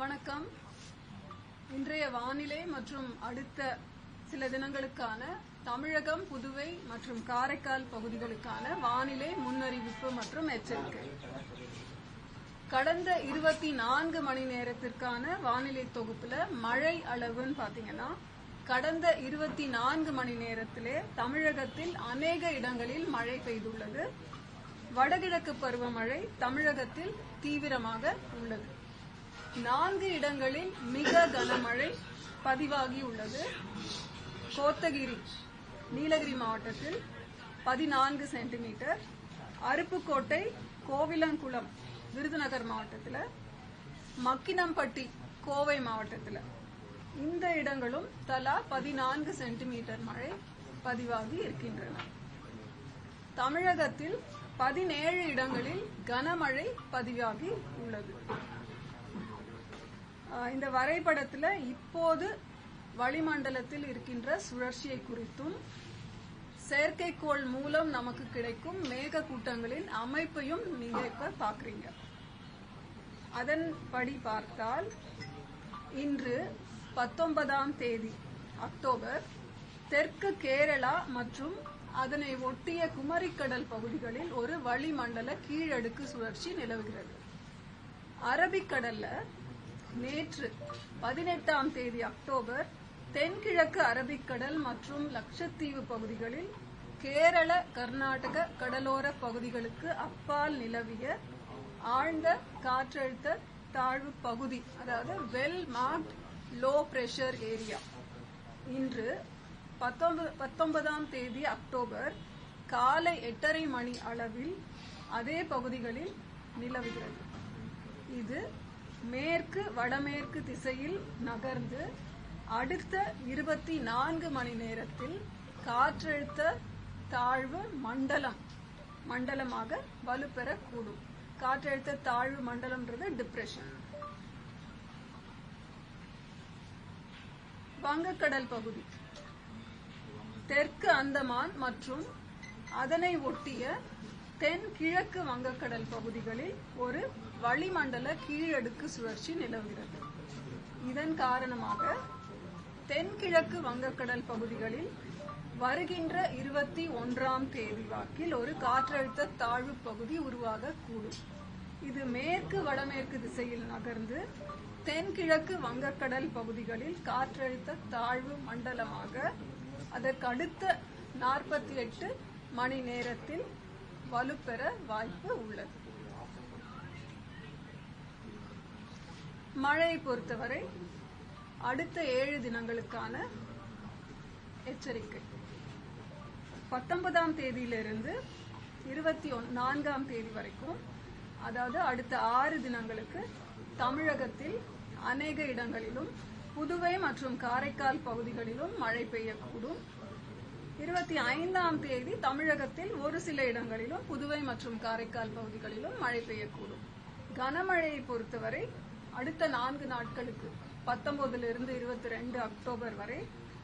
வணக்கம். இன்றைய வானிலை மற்றும் அடுத்த சில தினங்களுக்கான தமிழகம் புதுவை மற்றும் காரைக்கால் பகுதிகளுக்கான வானிலை முன்னறிவிப்பு மற்றும் எச்சரிக்கை. கடந்த இருபத்தி நான்கு மணி நேரத்திற்கான வானிலை தொகுப்புல மழை அளவுன்னு பாத்தீங்கன்னா கடந்த இருபத்தி நான்கு மணி நேரத்திலே தமிழகத்தில் அநேக இடங்களில் மழை பெய்துள்ளது. வடகிழக்கு பருவமழை தமிழகத்தில் தீவிரமாக உள்ளது. நான்கு இடங்களில் மிக கனமழை பதிவாகி உள்ளது கோத்தகிரி நீலகிரி மாவட்டத்தில் பதினான்கு சென்டிமீட்டர். அருப்புக்கோட்டை கோவிலங்குளம் விருதுநகர் மாவட்டத்தில் மக்கினம்பட்டி கோவை மாவட்டத்தில். இந்த இடங்களும் தலா பதினான்கு சென்டிமீட்டர் மழை பதிவாகி இருக்கின்றன. தமிழகத்தில் பதினேழு இடங்களில் கனமழை பதிவாகி உள்ளது. இந்த வரைபடத்துல இப்போது வளிமண்டலத்தில் இருக்கின்ற சுழற்சியை குறித்தும் செயற்கைக்கோள் மூலம் நமக்கு கிடைக்கும் மேக கூட்டங்களின் அமைப்பையும் நீங்க இப்ப பாக்குறீங்க. அதன்படி பார்த்தால் இன்று பத்தொன்பதாம் தேதி அக்டோபர் தெற்கு கேரளா மற்றும் அதனை ஒட்டிய குமரிக்கடல் பகுதிகளில் ஒரு வளிமண்டல கீழடுக்கு சுழற்சி நிலவுகிறது. அரபிக்கடல்ல நேற்று பதினெட்டாம் தேதி அக்டோபர் தென்கிழக்கு அரபிக்கடல் மற்றும் லட்சத்தீவு பகுதிகளில் கேரள கர்நாடக கடலோர பகுதிகளுக்கு அப்பால் நிலவிய ஆழ்ந்த காற்றழுத்த தாழ்வு பகுதி அதாவது well marked low pressure area. இன்று பத்தொன்பதாம் தேதி அக்டோபர் காலை எட்டரை மணி அளவில் அதே பகுதிகளில் நிலவுகிறது. இது மேற்கு வடமேற்கு திசையில் நகர்ந்து அடுத்த இருபத்தி நான்கு மணி நேரத்தில் காற்றழுத்த தாழ்வு மண்டலம் மண்டலமாக வலுப்பெறக்கூடும். காற்றழுத்த தாழ்வு மண்டலம்ன்றது டிப்ரெஷன் வங்கக்கடல் பகுதி. தெற்கு அந்தமான் மற்றும் அதனை ஒட்டிய தென் கிழக்கு வங்கக்கடல் பகுதிகளில் ஒரு வளிமண்டல கீழடுக்கு சுழற்சி நிலவுகிறது. இதன் காரணமாக தென்கிழக்கு வங்கக்கடல் பகுதிகளில் வருகின்ற இருபத்தி ஒன்றாம் தேதி வாக்கில் ஒரு காற்றழுத்த தாழ்வு பகுதி உருவாக கூடும் இது மேற்கு வடமேற்கு திசையில் நகர்ந்து தென்கிழக்கு வங்கக்கடல் பகுதிகளில் காற்றழுத்த தாழ்வு மண்டலமாக அதற்கடுத்த நாற்பத்தி எட்டு மணி நேரத்தில் வலுப்பெற வாய்ப்பு உள்ளது. மழையை பொறுத்தவரை அடுத்த ஏழு தினங்களுக்கான எச்சரிக்கை. பத்தொன்பதாம் தேதியிலிருந்து இருபத்தி நான்காம் தேதி வரைக்கும் அதாவது அடுத்த ஆறு தினங்களுக்கு தமிழகத்தில் அநேக இடங்களிலும் புதுவை மற்றும் காரைக்கால் பகுதிகளிலும் மழை பெய்யக்கூடும். இருபத்தி ஐந்தாம் தேதி தமிழகத்தில் ஒரு சில இடங்களிலும் புதுவை மற்றும் காரைக்கால் பகுதிகளிலும் மழை பெய்யக்கூடும். கனமழையை பொறுத்தவரை அடுத்த நான்கு நாட்களுக்கு பத்தொன்பதிலிருந்து இருபத்தி ரெண்டு அக்டோபர் வரை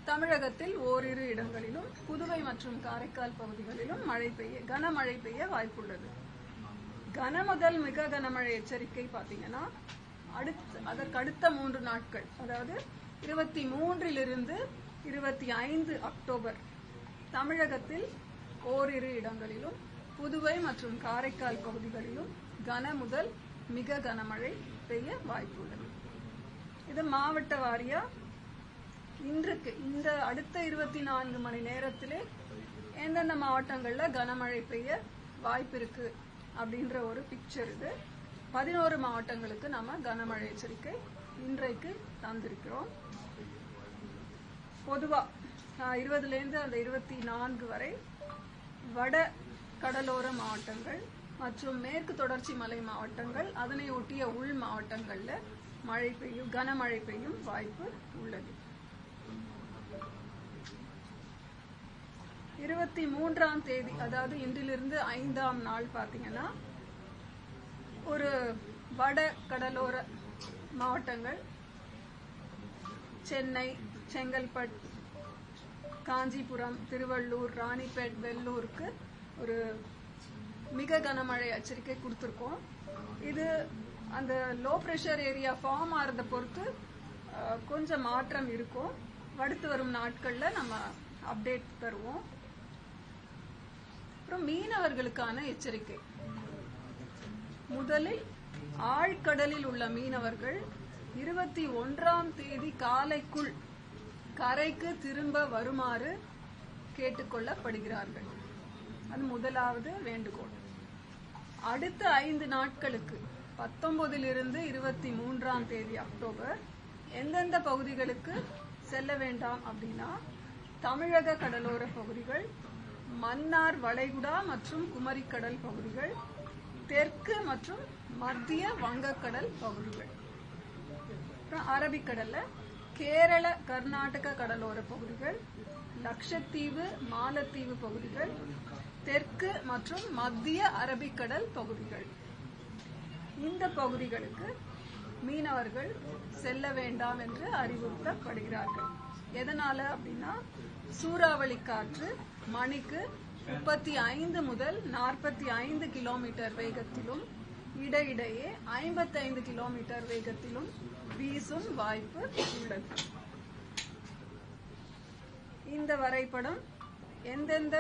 தமிழகத்தில் ஓரிரு இடங்களிலும் புதுவை மற்றும் காரைக்கால் பகுதிகளிலும் மழை பெய்ய கனமழை பெய்ய வாய்ப்புள்ளது. கன முதல் மிக கனமழை எச்சரிக்கை பாத்தீங்கன்னா அடுத்த அதற்கு அடுத்த மூன்று நாட்கள் அதாவது இருபத்தி மூன்றிலிருந்து இருபத்தி ஐந்து அக்டோபர் தமிழகத்தில் ஓரிரு இடங்களிலும் புதுவை மற்றும் காரைக்கால் பகுதிகளிலும் கன முதல் மிக கனமழை பெய்ய வாய்ப்புள்ளது இது மாவட்ட வாரியா? இன்றைக்கு இந்த அடுத்த இருபத்தி நான்கு மணி நேரத்திலே எந்தெந்த மாவட்டங்கள்ல கனமழை பெய்ய வாய்ப்பு இருக்கு அப்படின்ற ஒரு பிக்சர் இது. பதினோரு மாவட்டங்களுக்கு நாம கனமழை எச்சரிக்கை இன்றைக்கு தந்திருக்கிறோம். பொதுவா இருபதுலேருந்து அந்த இருபத்தி நான்கு வரை வட கடலோர மாவட்டங்கள் மற்றும் மேற்கு தொடர்ச்சி மலை மாவட்டங்கள் அதனை ஒட்டிய உள் மாவட்டங்கள்ல மழை பெய்யும் கனமழை பெய்யும் வாய்ப்பு உள்ளது. இருபத்தி மூன்றாம் தேதி அதாவது இன்றிலிருந்து ஐந்தாம் நாள் பாத்தீங்கன்னா ஒரு வட கடலோர மாவட்டங்கள் சென்னை செங்கல்பட் காஞ்சிபுரம் திருவள்ளூர் ராணிப்பேட் வெள்ளூருக்கு ஒரு மிக கனமழை எச்சரிக்கை கொடுத்துருக்கோம். இது அந்த லோ ப்ரெஷர் ஏரியா ஃபார்ம் ஆகிறத பொறுத்து கொஞ்சம் மாற்றம் இருக்கும். அடுத்து வரும் நாட்கள்ல நம்ம அப்டேட் தருவோம். அப்புறம் மீனவர்களுக்கான எச்சரிக்கை. முதலில் ஆழ்கடலில் உள்ள மீனவர்கள் இருபத்தி ஒன்றாம் தேதி காலைக்குள் கரைக்கு திரும்ப வருமாறு கேட்டுக்கொள்ளப்படுகிறார்கள். அது முதலாவது வேண்டுகோள். அடுத்த ஐந்து நாட்களுக்கு பத்தொன்பதிலிருந்து இருபத்தி மூன்றாம் தேதி அக்டோபர் எந்தெந்த பகுதிகளுக்கு செல்ல வேண்டாம் அப்படின்னா தமிழக கடலோர பகுதிகள் மன்னார் வளைகுடா மற்றும் குமரிக்கடல் பகுதிகள் தெற்கு மற்றும் மத்திய வங்கக்கடல் பகுதிகள். அப்புறம் அரபிக்கடல்ல கேரள கர்நாடக கடலோர பகுதிகள் லட்சத்தீவு மாலத்தீவு பகுதிகள் தெற்கு மற்றும் மத்திய அரபிக்கடல் பகுதிகள். இந்த பகுதிகளுக்கு மீனவர்கள் செல்ல வேண்டாம் என்று அறிவுறுத்தப்படுகிறார்கள். எதனால அப்படின்னா சூறாவளி காற்று மணிக்கு முப்பத்தி ஐந்து முதல் நாற்பத்தி ஐந்து கிலோமீட்டர் வேகத்திலும் இடையிடையே ஐம்பத்தைந்து கிலோமீட்டர் வேகத்திலும் வீசும் வாய்ப்பு உள்ளது. இந்த வரைபடம் எந்தெந்த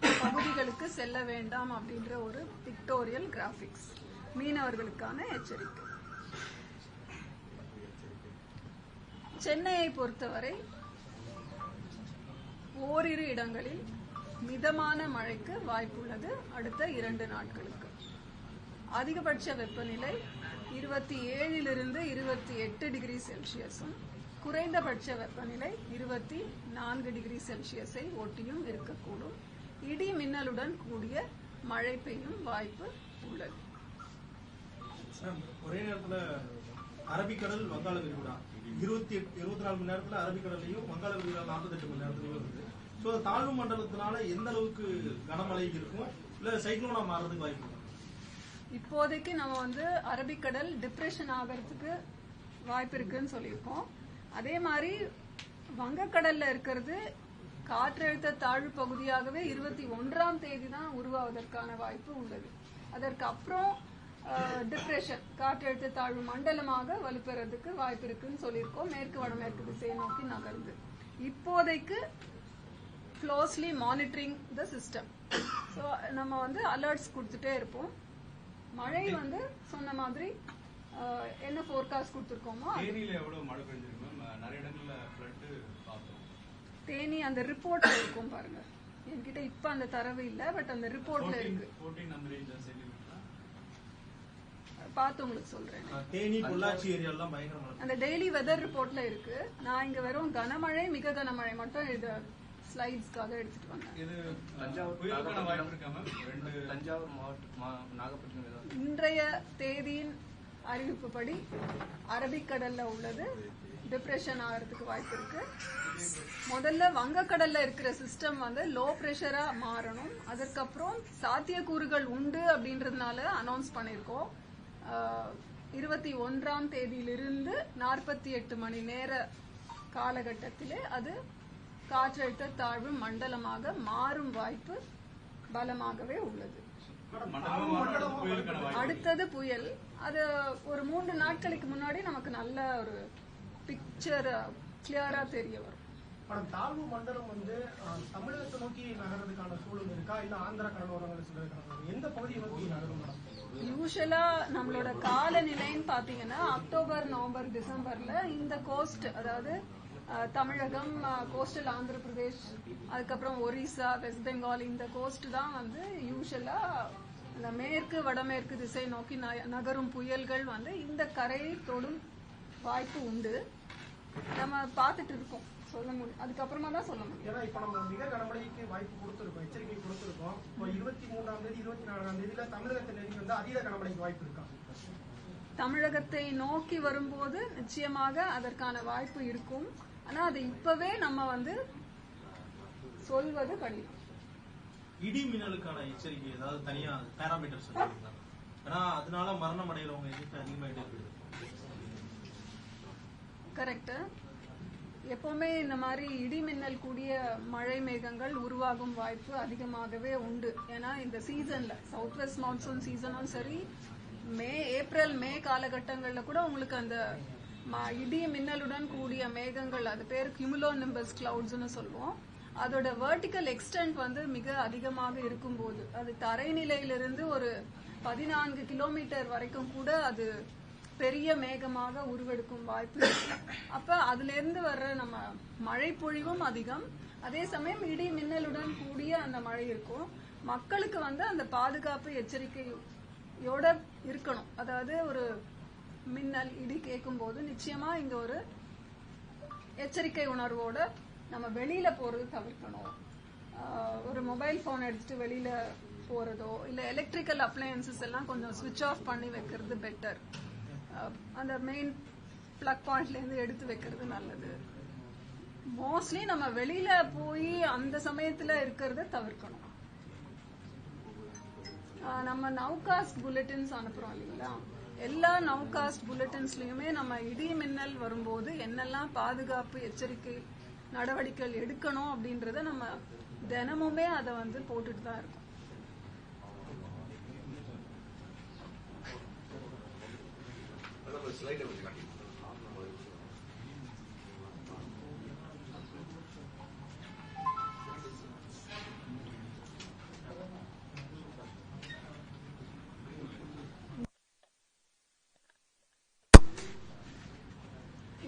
பகுதிகளுக்கு செல்ல வேண்டாம் அப்படின்ற ஒரு பிக்டோரியல் கிராபிக்ஸ் மீனவர்களுக்கான எச்சரிக்கை. சென்னையை பொறுத்தவரை ஓரிரு இடங்களில் மிதமான மழைக்கு வாய்ப்புள்ளது அடுத்த இரண்டு நாட்களுக்கு. அதிகபட்ச வெப்பநிலை இருபத்தி ஏழிலிருந்து இருபத்தி எட்டு டிகிரி செல்சியஸும் குறைந்தபட்ச வெப்பநிலை இருபத்தி நான்கு டிகிரி செல்சியஸை ஒட்டியும் இருக்கக்கூடும். இடி மின்னலுடன் கூடிய மழை பெய்யும் வாய்ப்பு உள்ளது. ஒரே நேரத்துல அரபிக்கடல் வங்காள விரிகுடா. இருபத்தி இருபத்தி நாலு மணி நேரத்துல அரபிக்கடல்லையும் வங்காள விரிகுடா நாற்பத்தி எட்டு மணி நேரத்துலயும் இருக்குது ஸோ தாழ்வு மண்டலத்தினால எந்த அளவுக்கு கனமழை இருக்கும்? இல்ல சைக்ளோனா மாறுறதுக்கு வாய்ப்பு? இப்போதைக்கு நம்ம வந்து அரபிக்கடல் டிப்ரெஷன் ஆகிறதுக்கு வாய்ப்பு இருக்குன்னு சொல்லியிருக்கோம். அதே மாதிரி வங்கக்கடல்ல இருக்கிறது காற்றழுத்த தாழ்வு பகுதியாகவே இருபத்தி ஒன்றாம் தேதி தான் உருவாவதற்கான வாய்ப்பு உள்ளது. அதற்கு அப்புறம் டிப்ரெஷன் காற்றழுத்த தாழ்வு மண்டலமாக வலுப்பெறதுக்கு வாய்ப்பு இருக்குன்னு சொல்லியிருக்கோம். மேற்கு வடமேற்கு திசையை நோக்கி நகர்ந்து. இப்போதைக்கு closely monitoring the system so நம்ம வந்து அலர்ட்ஸ் கொடுத்துட்டே இருப்போம். மழை வந்து சொன்ன மாதிரி என்ன ஃபோர்காஸ்ட் கொடுத்துருக்கோமோ மழை பெஞ்சிருக்கு மேம் நிறைய இடங்கள்ல ஃபிளட் பார்த்தோம். தேனி அந்த ரிப்போர்ட்ல இருக்கும் பாருங்க. என்கிட்ட இப்ப அந்த தரவு இல்ல பட் அந்த ரிப்போர்ட்ல இருக்கு. பார்த்து உங்களுக்கு சொல்றேன். தேனி பொள்ளாச்சி ஏரியாலாம் அந்த டெய்லி வெதர் ரிப்போர்ட்ல இருக்கு. நான் இங்க வெறும் கனமழை மிக கனமழை மட்டும் இது ஸ்லைட்ஸ்க்காக எடுத்துட்டு வந்தேன். இது தஞ்சாவூர் மாவட்டம் நாகப்பட்டினம். இன்றைய தேதியின் அறிவிப்புப்படி அரபிக்கடல்ல உள்ளது. டிப்ரெஷன் ஆகிறதுக்கு வாய்ப்பு இருக்கு. முதல்ல வங்கக்கடல்ல இருக்கிற சிஸ்டம் வந்து லோ பிரஷரா மாறணும். அதற்கப்புறம் சாத்தியக்கூறுகள் உண்டு அப்படின்றதுனால அனௌன்ஸ் பண்ணியிருக்கோம் இருபத்தி ஒன்றாம் தேதியிலிருந்து நாற்பத்தி எட்டு மணி நேர காலகட்டத்திலே அது காற்றழுத்த தாழ்வு மண்டலமாக மாறும் வாய்ப்பு பலமாகவே உள்ளது. அடுத்தது புயல். அது ஒரு மூன்று நாட்களுக்கு முன்னாடி நமக்கு நல்ல ஒரு பிக்சர் கிளியரா தெரிய வரும். மேடம் தாழ்வு மண்டலம் வந்து தமிழகத்தை நோக்கி நகர்றதுக்கான சூழல் இருக்கா? இல்ல ஆந்திர கடலோரங்களை சொல்றதுக்கான எந்த பகுதியை நோக்கி நகரும் மேடம் யூஸ்வலா நம்மளோட காலநிலைன்னு பாத்தீங்கன்னா அக்டோபர் நவம்பர் டிசம்பர்ல இந்த கோஸ்ட் அதாவது தமிழகம் கோஸ்டல் ஆந்திர பிரதேஷ் அதுக்கப்புறம் ஒரிசா வெஸ்ட் பெங்கால் இந்த கோஸ்ட் தான் வந்து யூஸ்வலா இந்த மேற்கு வடமேற்கு திசை நோக்கி நகரும் புயல்கள் வந்து இந்த கரையை தொடும் வாய்ப்பு உண்டு. நம்ம பார்த்துட்டு இருக்கோம். சொல்ல முடியும். அதுக்கப்புறமா தான் சொல்ல முடியும். ஏன்னா இப்ப நம்ம மிக கனமழைக்கு வாய்ப்பு கொடுத்திருக்கோம் எச்சரிக்கை கொடுத்திருக்கோம். இப்போ இருபத்தி மூன்றாம் தேதி இருபத்தி நான்காம் தேதியில தமிழகத்தில் நெருங்கி வந்து அதீத கனமழைக்கு வாய்ப்பு இருக்கா? தமிழகத்தை நோக்கி வரும்போது நிச்சயமாக அதற்கான வாய்ப்பு இருக்கும். ஆனா அது இப்பவே நம்ம வந்து சொல்வது கடினம். இடி மின்னலுக்கான எச்சரிக்கை ஏதாவது தனியா பேராமீட்டர் சொல்லுவீங்களா ஏன்னா அதனால மரணம் அடைகிறவங்க எண்ணிக்கை அதிகமாயிட்டே இருக்குது. கரெக்ட் எப்பவுமே இந்த மாதிரி இடி மின்னல் கூடிய மழை மேகங்கள் உருவாகும் வாய்ப்பு அதிகமாகவே உண்டு. ஏன்னா இந்த சீசன்ல சவுத் வெஸ்ட் மான்சூன் சீசனும் சரி மே ஏப்ரல் மே காலகட்டங்கள்ல கூட உங்களுக்கு அந்த இடி மின்னலுடன் கூடிய மேகங்கள் அது பேர் கியூமுலோ நிம்பஸ் கிளவுட்ஸ்னு சொல்லுவோம். அதோட வேர்டிக்கல் எக்ஸ்டென்ட் வந்து மிக அதிகமாக இருக்கும்போது அது தரைநிலையிலிருந்து ஒரு பதினான்கு கிலோமீட்டர் வரைக்கும் கூட அது பெரிய மேகமாக உருவெடுக்கும் வாய்ப்பு அப்ப அதுல இருந்து வர்ற நம்ம மழை பொழிவும் அதிகம். அதே சமயம் இடி மின்னலுடன் கூடிய அந்த மழை இருக்கும். மக்களுக்கு வந்து அந்த பாதுகாப்பு எச்சரிக்கையோட இருக்கணும். அதாவது ஒரு மின்னல் இடி கேட்கும் போது நிச்சயமா இங்க ஒரு எச்சரிக்கை உணர்வோட நம்ம வெளியில போறது தவிர்க்கணும். ஆஹ் ஒரு மொபைல் போன் எடுத்துட்டு வெளியில போறதோ இல்ல எலக்ட்ரிக்கல் அப்ளையன்சஸ் எல்லாம் கொஞ்சம் சுவிட்ச் ஆஃப் பண்ணி வைக்கிறது பெட்டர் அந்த மெயின் பிளக் பாயிண்ட்ல இருந்து எடுத்து வைக்கிறது நல்லது. மோஸ்ட்லி நம்ம வெளியில போய் அந்த சமயத்துல இருக்கிறத தவிர்க்கணும். ஆஹ் நம்ம நவ்காஸ்ட் புல்லட்டின்ஸ் அனுப்புறோம் இல்லைங்களா? எல்லா நவ்காஸ்ட் புல்லட்டின்ஸ்லயுமே நம்ம இடி மின்னல் வரும்போது என்னெல்லாம் பாதுகாப்பு எச்சரிக்கை நடவடிக்கைகள் எடுக்கணும் அப்படின்றத நம்ம தினமுமே அதை வந்து போட்டுட்டு தான் இருக்கோம்.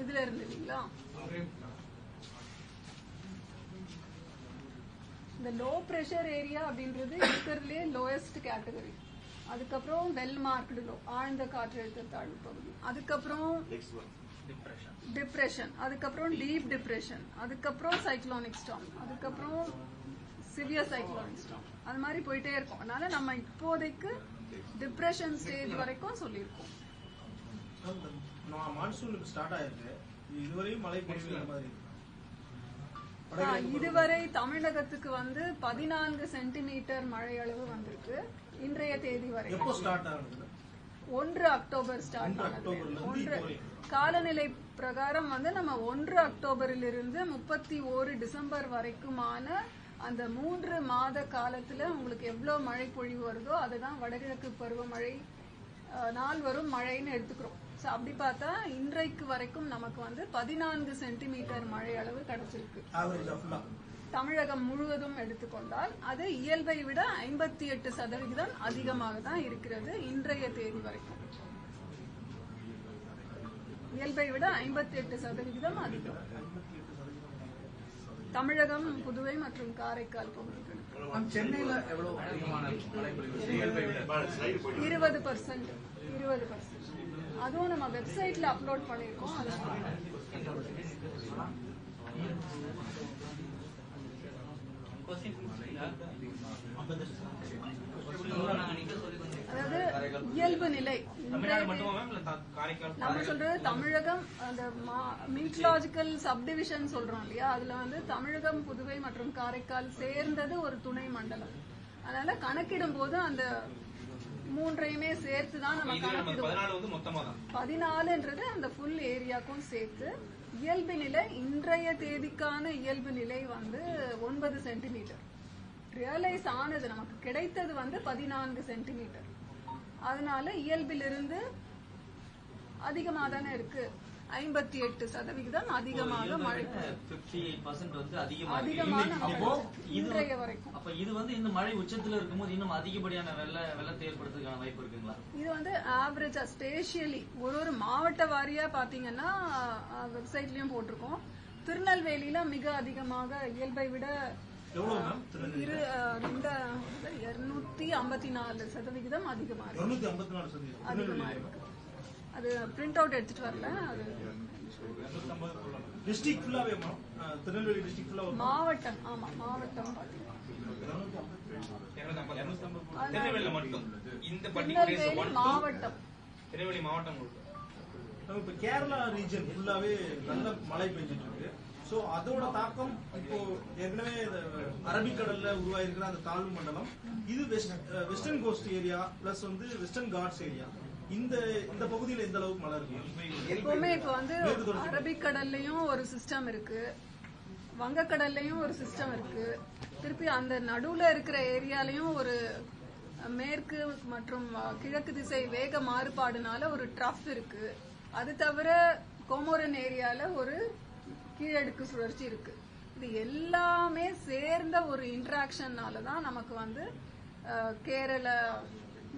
இதுல இருந்து இந்த லோ பிரஷர் ஏரியா அப்படின்றது இருக்கிறதுலே லோயஸ்ட் கேட்டகரி அதுக்கப்புறம் வெல் மார்க்டு லோ ஆழ்ந்த காற்றழுத்த தாழ்வு பகுதி. அதுக்கப்புறம் டிப்ரெஷன் அதுக்கப்புறம் டீப் டிப்ரெஷன் அதுக்கப்புறம் சைக்ளோனிக் ஸ்டாம் அதுக்கப்புறம் சிவியர் சைக்ளோனிக் ஸ்டாம் அது மாதிரி போயிட்டே இருக்கும். அதனால நம்ம இப்போதைக்கு டிப்ரெஷன் ஸ்டேஜ் வரைக்கும் சொல்லியிருக்கோம். மான்சூன் ஸ்டார்ட் ஆயிருக்கு. இதுவரையும் மழை பொழிவு மாதிரி இதுவரை தமிழகத்துக்கு வந்து பதினான்கு சென்டிமீட்டர் மழை அளவு வந்திருக்கு. இன்றைய தேதி வரை. ஒன்று அக்டோபர் ஸ்டார்ட் ஆனது. ஒன்று. காலநிலை பிரகாரம் வந்து நம்ம ஒன்று அக்டோபரில் இருந்து முப்பத்தி ஓரு டிசம்பர் வரைக்குமான அந்த மூன்று மாத காலத்துல உங்களுக்கு எவ்வளவு மழை பொழிவு வருதோ அதுதான் வடகிழக்கு பருவமழை நாள் வரும் மழைன்னு எடுத்துக்கிறோம். ஸோ அப்படி பார்த்தா இன்றைக்கு வரைக்கும் நமக்கு வந்து பதினான்கு சென்டிமீட்டர் மழை அளவு கிடைச்சிருக்கு. தமிழகம் முழுவதும் எடுத்துக்கொண்டால் அது இயல்பை விட ஐம்பத்தி எட்டு சதவிகிதம் அதிகமாக தான் இருக்கிறது இன்றைய தேதி வரைக்கும். இயல்பை விட ஐம்பத்தி எட்டு சதவிகிதம் அதிகம். தமிழகம் புதுவை மற்றும் காரைக்கால் பகுதிகள் சென்னையில எவ்வளவு? அதிகமான மழை பொழிவு இயல்பை விட இருபது பர்சன்ட் இருபது பர்சன்ட் அதுவும் நம்ம வெப்சைட்ல அப்லோட் பண்ணியிருக்கோம் அதை அதாவது இயல்பு நிலை. நம்ம சொல்றது தமிழகம் அந்த மீட்லாஜிக்கல் சப்டிவிஷன் சொல்றோம் இல்லையா? அதுல வந்து தமிழகம் புதுவை மற்றும் காரைக்கால் சேர்ந்தது ஒரு துணை மண்டலம். அதனால கணக்கிடும் போது அந்த மூன்றையுமே சேர்த்து தான் நம்ம கணக்கிடுவோம் பதினாலுன்றது அந்த ஃபுல் ஏரியாக்கும் சேர்த்து இயல்பு நிலை இன்றைய தேதிக்கான இயல்பு நிலை வந்து ஒன்பது சென்டிமீட்டர் ரியலைஸ் ஆனது நமக்கு கிடைத்தது வந்து பதினான்கு சென்டிமீட்டர் அதனால இயல்பிலிருந்து அதிகமா தானே இருக்கு. ஐம்பத்தி எட்டு சதவிகிதம் அதிகமாக மழை இன்றைய வரைக்கும் அப்ப இது வந்து இந்த மழை உச்சத்துல இருக்கும்போது இன்னும் அதிகப்படியான வெள்ள வெள்ளத்தை ஏற்படுறதுக்கான வாய்ப்பு இருக்குங்களா? இது வந்து ஆவரேஜா ஸ்பேஷியலி ஒரு ஒரு மாவட்ட வாரியா பாத்தீங்கன்னா வெப்சைட்லயும் போட்டிருக்கோம். திருநெல்வேலியில மிக அதிகமாக இயல்பை விட இரு இந்த இருநூத்தி ஐம்பத்தி நாலு சதவிகிதம் அதிகமா இருக்கு. இருநூத்தி ஐம்பத்தி நாலு சதவீதம் அதிகமா இருக்கு. அது பிரிண்ட் அவுட் எடுத்துட்டு வரல அது டிஸ்ட்ரிக்ட் ஃபுல்லாவே திருநெல்வேலி டிஸ்ட்ரிக்ட் ஃபுல்லா மாவட்டம் ஆமா மாவட்டம் மட்டும். இந்த பர்டிகுலர் மாவட்டம். திருநெல்வேலி மாவட்டம் இப்ப கேரளா ரீஜன் ஃபுல்லாவே நல்ல மழை பெஞ்சிட்டு இருக்கு சோ அதோட தாக்கம் இப்போ ஏற்கனவே அரபிக்கடல்ல உருவாயிருக்கிற அந்த தாழ்வு மண்டலம் இது west western coast area plus வந்து வெஸ்டர்ன் காட்ஸ் ஏரியா இந்த இந்த பகுதியில எந்த அளவுக்கு மழை இருக்கு? எப்பவுமே இப்ப வந்து அரபிக்கடல்லையும் ஒரு சிஸ்டம் இருக்கு. வங்கக்கடல்லையும் ஒரு சிஸ்டம் இருக்கு. திருப்பி அந்த நடுவுல இருக்கிற ஏரியாலயும் ஒரு மேற்கு மற்றும் கிழக்கு திசை வேக மாறுபாடுனால ஒரு ட்ரஃப் இருக்கு. அது தவிர கோமோரன் ஏரியால ஒரு கீழடுக்கு சுழற்சி இருக்கு. இது எல்லாமே சேர்ந்த ஒரு இன்டராக்ஷன்னால தான் நமக்கு வந்து கேரள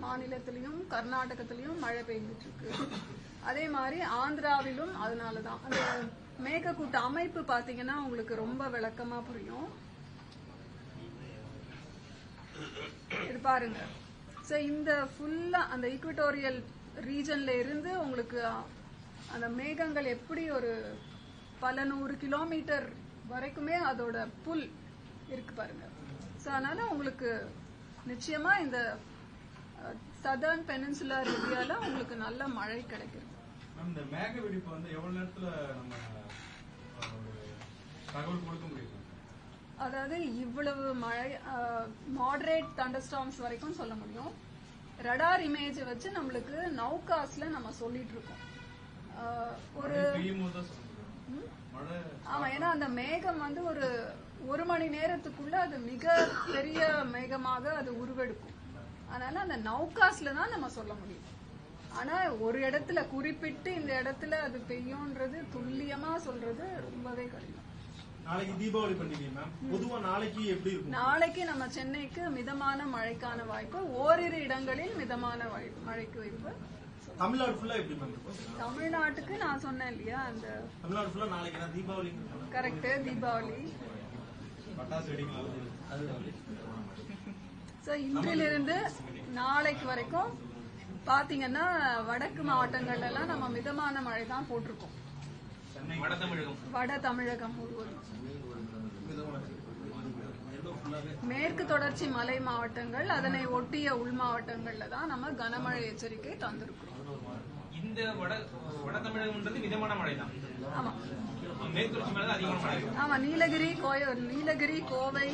மாநிலத்திலையும் கர்நாடகத்திலையும் மழை பெய்துட்டு இருக்கு அதே மாதிரி ஆந்திராவிலும் அதனால தான் அந்த மேகக்கூட்ட அமைப்பு பாத்தீங்கன்னா உங்களுக்கு ரொம்ப விளக்கமா புரியும். இது பாருங்க. சோ இந்த ஃபுல்லா அந்த ஈக்குவட்டோரியல் ரீஜன்ல இருந்து உங்களுக்கு அந்த மேகங்கள் எப்படி ஒரு பல நூறு கிலோமீட்டர் வரைக்குமே அதோட புல் இருக்கு பாருங்க. சோ அதனால உங்களுக்கு நிச்சயமா இந்த சதர்ன் பெனின்சுலர் ஏரியால உங்களுக்கு நல்ல மழை கிடைக்கும் இந்த மேக வெடிப்பு வந்து எவ்வளவு நேரத்துல நம்ம தகவல் கொடுக்க முடியும்? அதாவது இவ்வளவு மழை மாடரேட் தண்டர்ஸ்டார்ம்ஸ் வரைக்கும் சொல்ல முடியும். ரடார் இமேஜ் வச்சு நம்மளுக்கு நௌகாஸ்ல நம்ம சொல்லிட்டு இருக்கோம். ஒரு ஆமா ஏன்னா அந்த மேகம் வந்து ஒரு ஒரு மணி நேரத்துக்குள்ள அது மிக பெரிய மேகமாக அது உருவெடுக்கும். அதனால அந்த நௌகாஸ்ல தான் நம்ம சொல்ல முடியும். ஆனா ஒரு இடத்துல குறிப்பிட்டு இந்த இடத்துல அது பெய்யும்ன்றது துல்லியமா சொல்றது ரொம்பவே கடினம். நாளைக்கு தீபாவளி பண்டிகை மேம் பொதுவா நாளைக்கு எப்படி இருக்கும்? நாளைக்கு நம்ம சென்னைக்கு மிதமான மழைக்கான வாய்ப்பு ஓரிரு இடங்களில் மிதமான மழை- மழைக்கு வாய்ப்பு. தமிழ்நாடு ஃபுல்லா எப்படி மேம் தமிழ்நாட்டுக்கு நான் சொன்னேன் இல்லையா அந்த தமிழ்நாடு ஃபுல்லா நாளைக்கு தீபாவளி கரெக்ட் தீபாவளி. பட்டாசு வெடிக்கலாம் சோ இன்றிலிருந்து நாளைக்கு வரைக்கும் பாத்தீங்கன்னா வடக்கு மாவட்டங்கள்ல எல்லாம் நம்ம மிதமான மழை தான் போட்டிருக்கோம். வட தமிழகம் முழுவதும். மேற்கு தொடர்ச்சி மலை மாவட்டங்கள் அதனை ஒட்டிய உள் மாவட்டங்கள்ல தான் நம்ம கனமழை எச்சரிக்கை தந்திருக்கிறோம். இந்த வட வட தமிழகம்ன்றது மிதமான மழை தான் ஆமா ஆமா நீலகிரி கோய நீலகிரி கோவை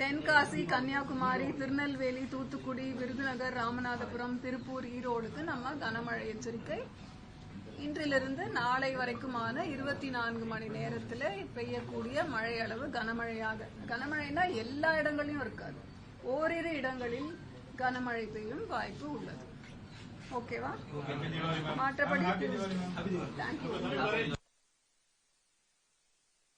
தென்காசி கன்னியாகுமரி திருநெல்வேலி தூத்துக்குடி விருதுநகர் ராமநாதபுரம் திருப்பூர் ஈரோடுக்கு நம்ம கனமழை எச்சரிக்கை. இன்றிலிருந்து நாளை வரைக்குமான இருபத்தி நான்கு மணி நேரத்துல பெய்யக்கூடிய மழை அளவு கனமழையாக. கனமழைனா எல்லா இடங்களிலும் இருக்காது. ஓரிரு இடங்களில் கனமழை பெய்யும் வாய்ப்பு உள்ளது. ஓகேவா? மற்றபடி தேங்க்யூ